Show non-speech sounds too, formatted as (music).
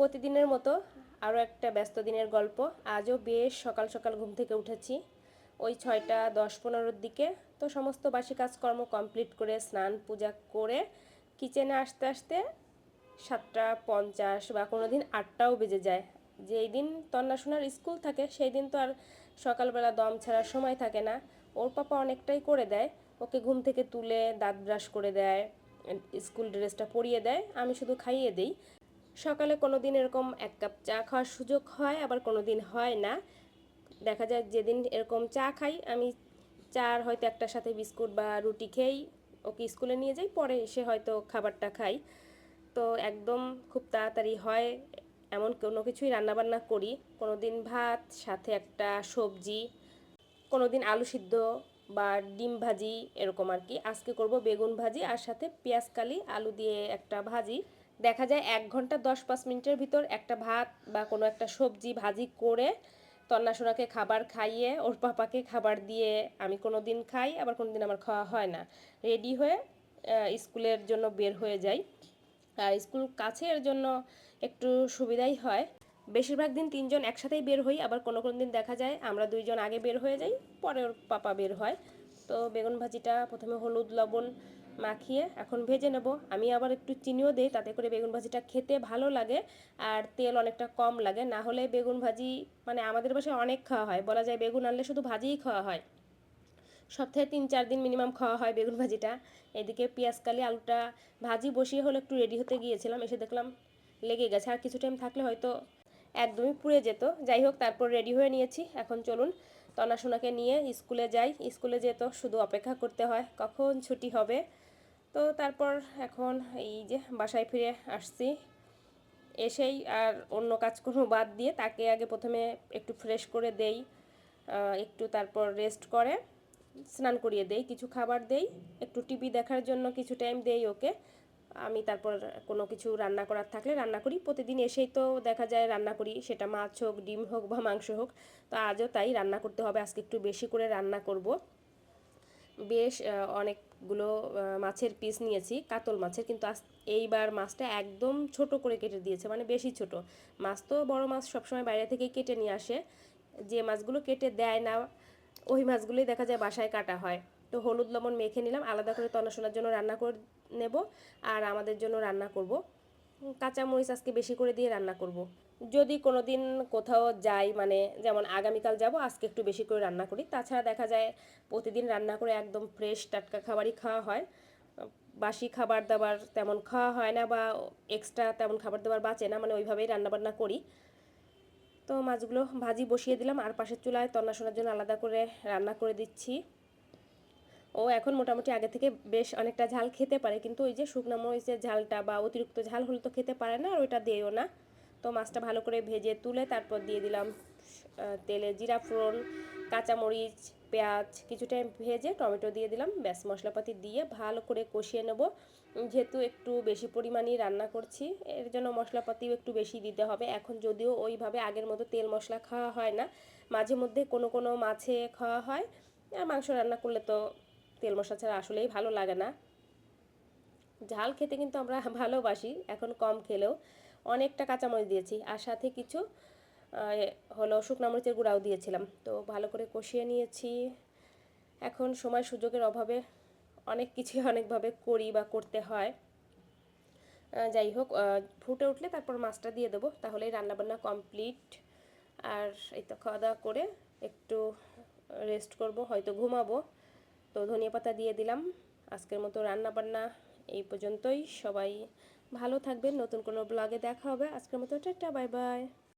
প্রতিদিনের মতো আরও একটা ব্যস্ত দিনের গল্প। আজও বেশ সকাল সকাল ঘুম থেকে উঠেছি। ওই ছয়টা দশ পনেরোর দিকে তো সমস্ত বাসি কাজকর্ম কমপ্লিট করে স্নান পূজা করে কিচেনে আসতে আসতে সাতটা পঞ্চাশ বা কোনো দিন আটটাও বেজে যায়। যেই দিন তন্নাশোনার স্কুল থাকে সেই দিন তো আর সকালবেলা দম ছাড়ার সময় থাকে না। ওর পাপা অনেকটাই করে দেয়। ওকে ঘুম থেকে তুলে দাঁত ব্রাশ করে দেয়, স্কুল ড্রেসটা পরিয়ে দেয়। আমি শুধু খাইয়ে দিই। সকালে কোনো দিন এরকম এক কাপ চা খাওয়ার সুযোগ হয়, আবার কোনো দিন হয় না। দেখা যায় যেদিন এরকম চা খাই, আমি চার হয়তো একটার সাথে বিস্কুট বা রুটি খেয়েই ওকে স্কুলে নিয়ে যাই, পরে এসে হয়তো খাবারটা খাই। তো একদম খুব তাড়াতাড়ি হয়, এমন কোনো কিছুই রান্নাবান্না করি। কোনো দিন ভাত, সাথে একটা সবজি কোনো দিন আলু সিদ্ধ বা ডিম ভাজি, এরকম আর কি। আজকে করব বেগুন ভাজি, আর সাথে পেঁয়াজ কালি, আলু দিয়ে একটা ভাজি। দেখা যায় এক ঘণ্টা দশ পাঁচ মিনিটের ভিতর একটা ভাত বা কোনো একটা সবজি ভাজি করে তন্নাসোনাকে খাবার খাইয়ে ওর পাপাকে খাবার দিয়ে আমি কোনো দিন খাই, আবার কোনো দিন আমার খাওয়া হয় না। রেডি হয়ে স্কুলের জন্য বের হয়ে যাই। আর স্কুল কাছে এর জন্য একটু সুবিধাই হয়। বেশিরভাগ দিন তিনজন একসাথেই বের হই, আবার কোনো কোনো দিন দেখা যায় আমরা দুইজন আগে বের হয়ে যাই, পরে ওর পাপা বের হয়। তো বেগুন ভাজিটা প্রথমে হলুদ, লবণ মাখিয়ে এখন ভেজে নেব। আমি আবার একটু চিনিও দিই, তাতে করে বেগুন ভাজিটা খেতে ভালো লাগে আর তেল অনেকটা কম লাগে। না হলে বেগুন ভাজি মানে আমাদের বাসায় অনেক খাওয়া হয়। বলা যায় বেগুন আনলে শুধু ভাজিই খাওয়া হয়। সপ্তাহে তিন চার দিন মিনিমাম খাওয়া হয় বেগুন ভাজিটা। এদিকে পেঁয়াজকালি আলুটা ভাজি বসিয়ে হলে একটু রেডি হতে গিয়েছিলাম। এসে দেখলাম লেগে গেছে। আর কিছু টাইম থাকলে হয়তো একদমই পুড়ে যেত। যাই হোক, তারপর রেডি হয়ে নিয়েছি। এখন চলুন তনাশোনাকে নিয়ে স্কুলে যাই। স্কুলে যেত শুধু অপেক্ষা করতে হয়, কখন ছুটি হবে? তো তারপর এখন এই যে বাসায় ফিরে আসছি। এসেই আর অন্য কাজকর্ম বাদ দিয়ে তাকে আগে প্রথমে একটু ফ্রেশ করে দেই একটু তারপর রেস্ট করে, স্নান করিয়ে দেই, কিছু খাবার দেই, একটু টিভি দেখার জন্য কিছু টাইম দেই ওকে। আমি তারপর কোনো কিছু রান্না করার থাকলে রান্না করি। প্রতিদিন এসেই তো দেখা যায় রান্না করি, সেটা মাছ হোক, ডিম হোক বা মাংস হোক। তো আজও তাই রান্না করতে হবে, আজকে একটু বেশি করে রান্না করব। বেশ অনেকগুলো মাছের পিস নিয়েছি, কাতল মাছের, কিন্তু আজ এইবার মাছটা একদম ছোট করে কেটে দিয়েছে মানে বেশি ছোট। মাছ তো বড় মাছ সবসময় বাইরে থেকে কেটে নিয়ে আসে। যে মাছগুলো কেটে দেয় না, ওই মাছগুলোই দেখা যায় বাসায় কাটা হয়। তো হলুদ লবণ মেখে নিলাম, আলাদা করে তনাশোনার জন্য রান্না করে নেব আর আমাদের জন্য রান্না করব। কাঁচামরিচ আজকে বেশি করে দিয়ে রান্না করব। যদি কোনো দিন কোথাও যাই মানে যেমন আগামীকাল যাব, আজকে একটু বেশি করে রান্না করি। তাছাড়া দেখা যায় প্রতিদিন রান্না করে একদম ফ্রেশ টাটকা খাবারই খাওয়া হয়। বাসি খাবার দাবার তেমন খাওয়া হয় না বা এক্সট্রা তেমন খাবার দাবার বাঁচে না মানে ওইভাবেই রান্নাবান্না করি। তো মাছগুলো ভাজি বসিয়ে দিলাম, আর পাশের চুলায় তন্না জন্য আলাদা করে রান্না করে দিচ্ছি। ও এখন মোটামুটি আগে থেকে বেশ অনেকটা ঝাল খেতে পারে, কিন্তু ওই যে শুকনো মরিচের ঝালটা বা অতিরিক্ত ঝাল হলে তো খেতে পারে না, আর ওইটা দিয়েও না। তো মাছটা ভালো করে ভেজে তুলে তারপর দিয়ে দিলাম তেলে জিরা ফোড়ন, কাঁচামরিচ, পেঁয়াজ, কিছুটা ভেজে টমেটো দিয়ে দিলাম। ব্যাস, মশলাপাতি দিয়ে ভালো করে কষিয়ে নেব। যেহেতু একটু বেশি পরিমাণেই রান্না করছি, এর জন্য মশলাপাতিও একটু বেশি দিতে হবে। এখন যদিও ওইভাবে আগের মতো তেল মশলা খাওয়া হয় না, মাঝে মধ্যে কোনো কোনো মাছে খাওয়া হয়, আর মাংস রান্না করলে তো তেল মশলা ছাড়া আসলেই ভালো লাগে না। ঝাল খেতে কিন্তু আমরা (laughs) ভালোবাসি, এখন কম খেলেও। অনেকটা কাঁচামরিচ দিয়েছি আর সাথে কিছু হলো শুকনো মরিচের গুঁড়াও দিয়েছিলাম। তো ভালো করে কষিয়ে নিয়েছি। এখন সময় সুযোগের অভাবে অনেক কিছু (laughs) অনেকভাবে করি বা করতে হয়। যাই হোক ফুটে উঠলে তারপর মাছটা দিয়ে দেবো তাহলেই রান্নাবান্না কমপ্লিট। আর এই তো খাওয়া দাওয়া করে একটু রেস্ট করব, হয়তো ঘুমাবো। তো ধনিয়া পাতা দিয়ে দিলাম। আজকের মতো রান্না বান্না এই পর্যন্তই। সবাই ভালো থাকবেন। নতুন কোনো ব্লগে দেখা হবে। আজকের মতো টাটা, বাই বাই।